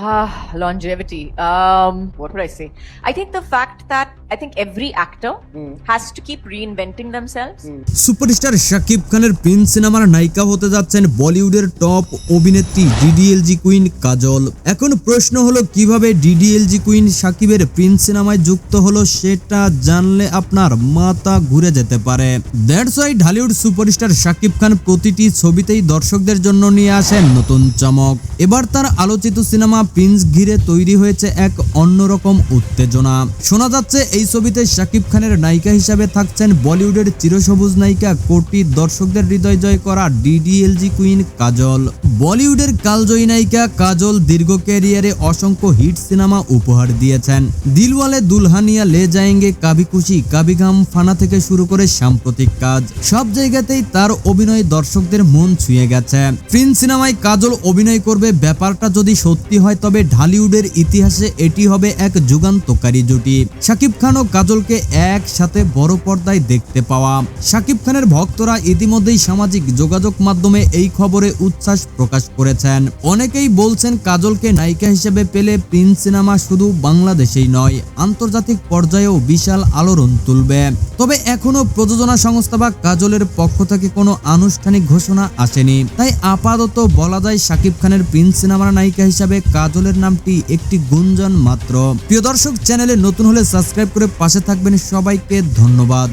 Ah, longevity. Um, what would I say? I think the fact that I think every actor has to keep reinventing themselves. Superstar Shakib খানের Prince সিনেমার নায়িকা হতে যাচ্ছেন বলিউডের top অভিনেত্রী DDLG queen কাজল। এখন প্রশ্ন হলো কীভাবে ডিডিএলজি কুইন শাকিবের প্রিন্স সিনেমায় যুক্ত হলো সেটা জানলে আপনার মাথা ঘুরে যেতে পারে। That's why Dhallywood superstar Shakib Khan প্রতিটি ছবিতেই দর্শকদের জন্য নিয়ে আসেন নতুন চমক। এবার তার আলোচিত সিনেমা প্রিন্স ঘিরে তৈরি হয়েছে এক অন্যরকম উত্তেজনা। শোনা যাচ্ছে এই ছবিতে শাকিব খানের নায়িকা হিসাবে থাকছেন বলিউডের চিরসবুজ নায়িকা কোটি দর্শকদের হৃদয় জয় করা ডিডিএলজি কুইন কাজল। বলিউডের কালজয়ী নায়িকা কাজল দীর্ঘ ক্যারিয়ারে অসংখ্য হিট সিনেমা উপহার দিয়েছেন। দিলওয়ালে দুলহানিয়া লে যায়েঙ্গে কাবি খুশি কাবি গাম ফানা থেকে শুরু করে সাম্প্রতিক কাজ। সব জায়গাতেই তার অভিনয় দর্শকদের মন ছুঁয়ে গেছে। প্রিন্স সিনেমায় কাজল অভিনয় করবে ব্যাপারটা যদি সত্যি হয় তবে ঢালিউডের ইতিহাসে এটি হবে এক যুগান্তকারী জুটি। শাকিব খান ও কাজলকে একসাথে বড় পর্দায় দেখতে পাওয়া। শাকিব খানের ভক্তরা ইতিমধ্যেই সামাজিক যোগাযোগ মাধ্যমে এই খবরে উচ্ছ্বাস প্রকাশ করেছেন। অনেকেই বলছেন কাজলকে নায়িকা হিসেবে পেলে প্রিন্স সিনেমা শুধু বাংলাদেশেই নয়, আন্তর্জাতিক পর্যায়েও বিশাল আলোড়ন তুলবে। তবে এখনও প্রযোজনা সংস্থা বা কাজলের পক্ষ থেকে কোনো আনুষ্ঠানিক ঘোষণা আসেনি। তাই আপাতত বলা যায় শাকিব খানের প্রিন্স সিনেমার নায়িকা হিসাবে কাজলের নামটি একটি গুঞ্জন মাত্র। প্রিয় দর্শক, চ্যানেলে নতুন হলে সাবস্ক্রাইব করে পাশে থাকবেন সবাইকে ধন্যবাদ।